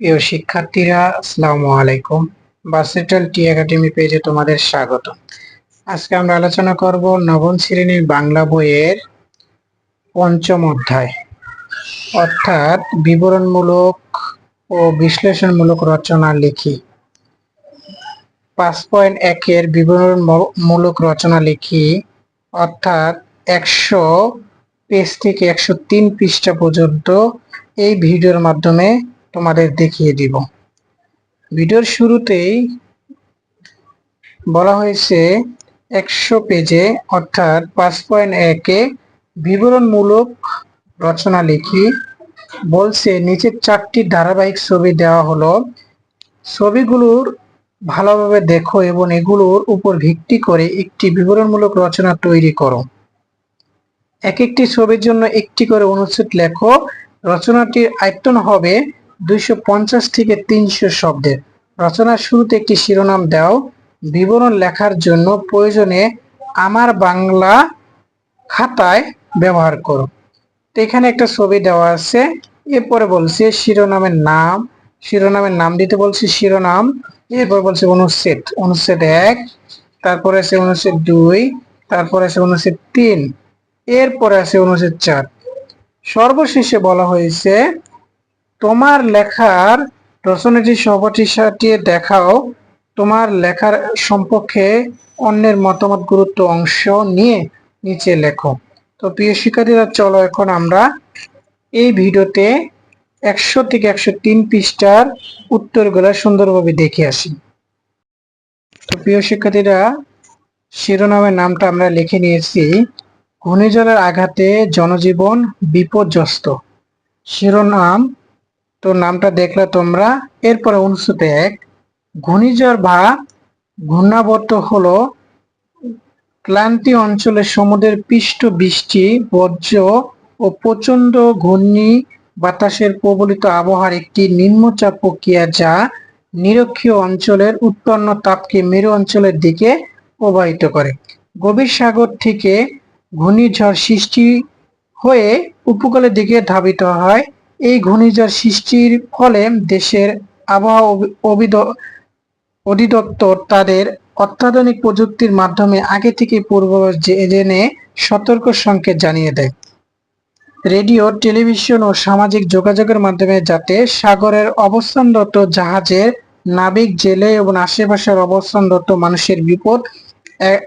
প্রিয় শিক্ষার্থীরা, আসসালামু আলাইকুম। বাসেটাল টি একাডেমি পেজে তোমাদের স্বাগত আজকে আমরা আলোচনা করব নবম শ্রেণির বাংলা বইয়ের পঞ্চম অধ্যায়। অর্থাৎ বিবরণমূলক ও বিশ্লেষণমূলক রচনা লিখি। পাঁচ পয়েন্ট একের বিবরণমূলক রচনা লিখি। অর্থাৎ একশো পেজ থেকে একশো তিন পৃষ্ঠা পর্যন্ত এই ভিডিওর মাধ্যমে তোমাদের দেখিয়ে দিব। ভিডিওর শুরুতেই বলা হয়েছে একশো পেজে, অর্থাৎ পাঁচ পয়েন্ট একে বিবরণমূলক রচনা লিখি। বলছে, নিচের চারটি ধারাবাহিক ছবি দেওয়া হলো। ছবিগুলোর ভালোভাবে দেখো এবং এগুলোর উপর ভিত্তি করে একটি বিবরণমূলক রচনা তৈরি করো। এক একটি ছবির জন্য একটি করে অনুচ্ছেদ লেখো। রচনাটির আয়তন হবে দুইশো পঞ্চাশ থেকে তিনশো শব্দের রচনার শুরুতে একটি শিরোনাম দাও। বিবরণ লেখার জন্য প্রয়োজনে আমার বাংলা খাতায় ব্যবহার করো। এখানে একটা ছবি দেওয়া আছে। এরপরে বলছে শিরোনামের নাম। শিরোনামের নাম দিতে বলছে শিরোনাম। এরপর বলছে অনুচ্ছেদ। অনুচ্ছেদ এক, তারপরে আছে অনুচ্ছেদ দুই, তারপরে আছে অনুচ্ছেদ তিন, এরপরে আছে অনুচ্ছেদ চার। সর্বশেষে বলা হয়েছে তোমার লেখার রচনাটি সহপাঠীর সাথে দেখাও। তোমার লেখার সম্পর্কে অন্যের মতামত গুরুত্ব অংশ নিয়ে নিচে লেখো। তো প্রিয় শিক্ষার্থীরা, চলো এখন আমরা এই ভিডিওতে একশো থেকে একশো তিন পৃষ্ঠার উত্তরগুলো সুন্দরভাবে দেখে আসি। তো প্রিয় শিক্ষার্থীরা, শিরোনামের নামটা আমরা লিখে নিয়েছি, ঘূর্ণিঝড়ের আঘাতে জনজীবন বিপর্যস্ত। শিরোনাম তো নামটা দেখলে তোমরা। এরপরে অনুষ্ঠিত এক, ঘূর্ণিঝড় বা ঘূর্ণাবর্ত হলো ক্লান্তি অঞ্চলে সমুদ্রের পৃষ্ঠ বৃষ্টি, বজ্র ও প্রচণ্ড ঘূর্ণি বাতাসের প্রবলিত আবহাওয়ার একটি নিম্নচাপ প্রক্রিয়া যা নিরক্ষীয় অঞ্চলের উৎপন্ন তাপকে মেরু অঞ্চলের দিকে প্রবাহিত করে। গভীর সাগর থেকে ঘূর্ণিঝড় সৃষ্টি হয়ে উপকূলের দিকে ধাবিত হয়। এই ঘূর্ণিঝড় সৃষ্টির ফলে দেশের আবহাওয়া অধিদপ্তর তাদের অত্যাধুনিক প্রযুক্তির মাধ্যমে আগে থেকে পূর্বাভাস জেনে সতর্ক সংকেত জানিয়ে দেয়। রেডিও, টেলিভিশন ও সামাজিক যোগাযোগের মাধ্যমে যাতে সাগরের অবস্থানরত জাহাজের নাবিক জেলে এবং আশেপাশের অবস্থানরত মানুষের বিপদ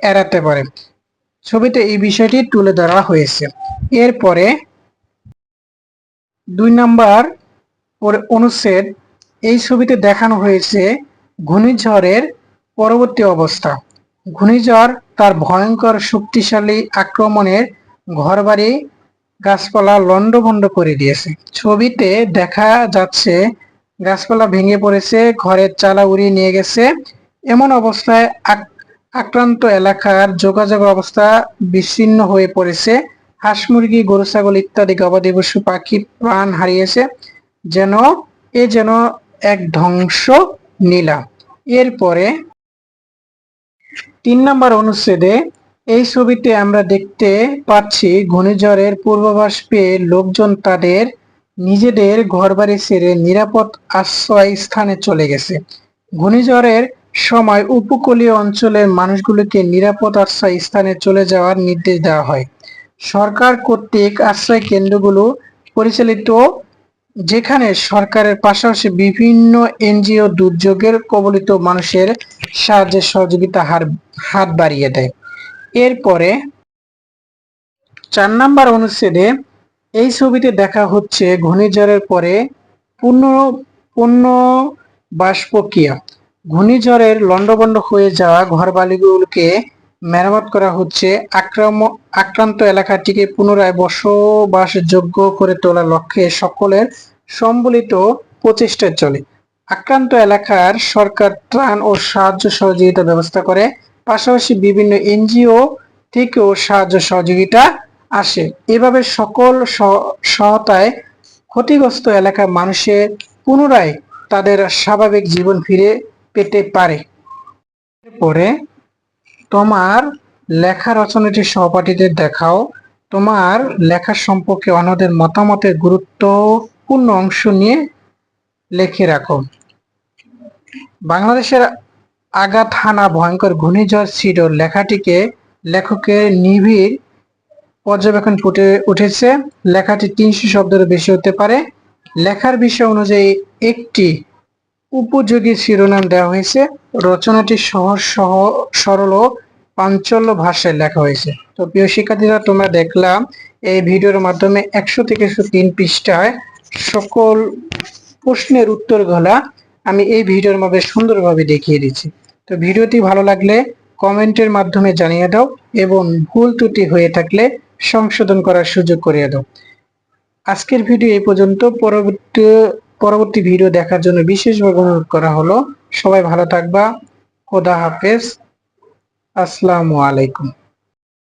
এড়াতে পারে। ছবিতে এই বিষয়টি তুলে ধরা হয়েছে। এরপরে দুই নাম্বার অনুচ্ছেদ, এই ছবিতে দেখানো হয়েছে ঘূর্ণিঝড়ের পরবর্তী অবস্থা। ঘূর্ণিঝড় তার ভয়ঙ্কর শক্তিশালী আক্রমণের ঘরবাড়ি, গাছপালা লন্ডভন্ড করে দিয়েছে। ছবিতে দেখা যাচ্ছে, গাছপালা ভেঙে পড়েছে, ঘরের চালা উড়িয়ে নিয়ে গেছে। এমন অবস্থায় আক্রান্ত এলাকার যোগাযোগ অবস্থা বিচ্ছিন্ন হয়ে পড়েছে। হাঁস মুরগি, গরু, ছাগল ইত্যাদি গবাদি পশু, পাখি, প্রাণ হারিয়েছে যেন, এ যেন এক ধ্বংস নীলা। এরপরে তিন নম্বর অনুচ্ছেদে এই ছবিতে আমরা দেখতে পাচ্ছি, ঘূর্ণিঝড়ের পূর্বাভাস পেয়ে লোকজন তাদের নিজেদের ঘরবাড়ি ছেড়ে নিরাপদ আশ্রয় স্থানে চলে গেছে। ঘূর্ণিঝড়ের সময় উপকূলীয় অঞ্চলের মানুষগুলোকে নিরাপদ আশ্রয় স্থানে চলে যাওয়ার নির্দেশ দেওয়া হয়। সরকার কর্তৃক আশ্রয় কেন্দ্রগুলো পরিচালিত, যেখানে সরকারের পাশাপাশি বিভিন্ন এনজিও দুর্যোগের কবলিত মানুষের সাহায্যের সহযোগিতা হার, হাত বাড়িয়ে দেয়। এরপরে চার নাম্বার অনুচ্ছেদে এই ছবিতে দেখা হচ্ছে ঘূর্ণিঝড়ের পরে পূর্ণ পূর্ণ বাস প্রক্রিয়া ঘূর্ণিঝড়ের লন্ডভন্ড হয়ে যাওয়া ঘরবাড়িগুলোকে মেরামত করা হচ্ছে। আক্রান্ত এলাকাটিকে পুনরায় বসবাসযোগ্য করে তোলার লক্ষ্যে সকলের সম্বলিত প্রচেষ্টা চলে। আক্রান্ত এলাকার সরকার ত্রাণ ও সাহায্য সহযোগিতা ব্যবস্থা করে। পাশাপাশি বিভিন্ন এনজিও থেকেও সাহায্য সহযোগিতা আসে। এভাবে সকল সহায়তায় ক্ষতিগ্রস্ত এলাকার মানুষের পুনরায় তাদের স্বাভাবিক জীবন ফিরে পেতে পারে। পরে তোমার লেখা রচনাটি সহপাঠীদের দেখাও। তোমার লেখা সম্পর্কে অন্যদের মতামতের গুরুত্বপূর্ণ অংশ নিয়ে লিখে রাখো। বাংলাদেশের আঘাত হানা, ভয়ঙ্কর ঘূর্ণিঝড় সিডর লেখাটিকে লেখকের নিবিড় পর্যবেক্ষণ ফুটে উঠেছে। লেখাটি তিনশো শব্দের বেশি হতে পারে। লেখার বিষয় অনুযায়ী একটি উপযোগী শিরোনাম দেওয়া হয়েছে। রচনাটি সহজ, সহ, সরল ও পাঞ্চল্য ভাষায় লেখা হয়েছে। তো প্রিয় শিক্ষার্থীরা, তোমরা দেখলাম এই ভিডিওর মাধ্যমে একশো থেকে একশো তিন পৃষ্ঠায় সকল প্রশ্নের উত্তর গলা আমি এই ভিডিওর মধ্যে সুন্দরভাবে দেখিয়ে দিচ্ছি। তো ভিডিওটি ভালো লাগলে কমেন্টের মাধ্যমে জানিয়ে দাও এবং ভুল ত্রুটি হয়ে থাকলে সংশোধন করার সুযোগ করিয়ে দাও। আজকের ভিডিও এই পর্যন্ত। পরবর্তী পরবর্তী ভিডিও দেখার জন্য বিশেষভাবে অনুরোধ করা হলো। সবাই ভালো থাকবা। খোদা হাফেজ। আসসালামু আলাইকুম।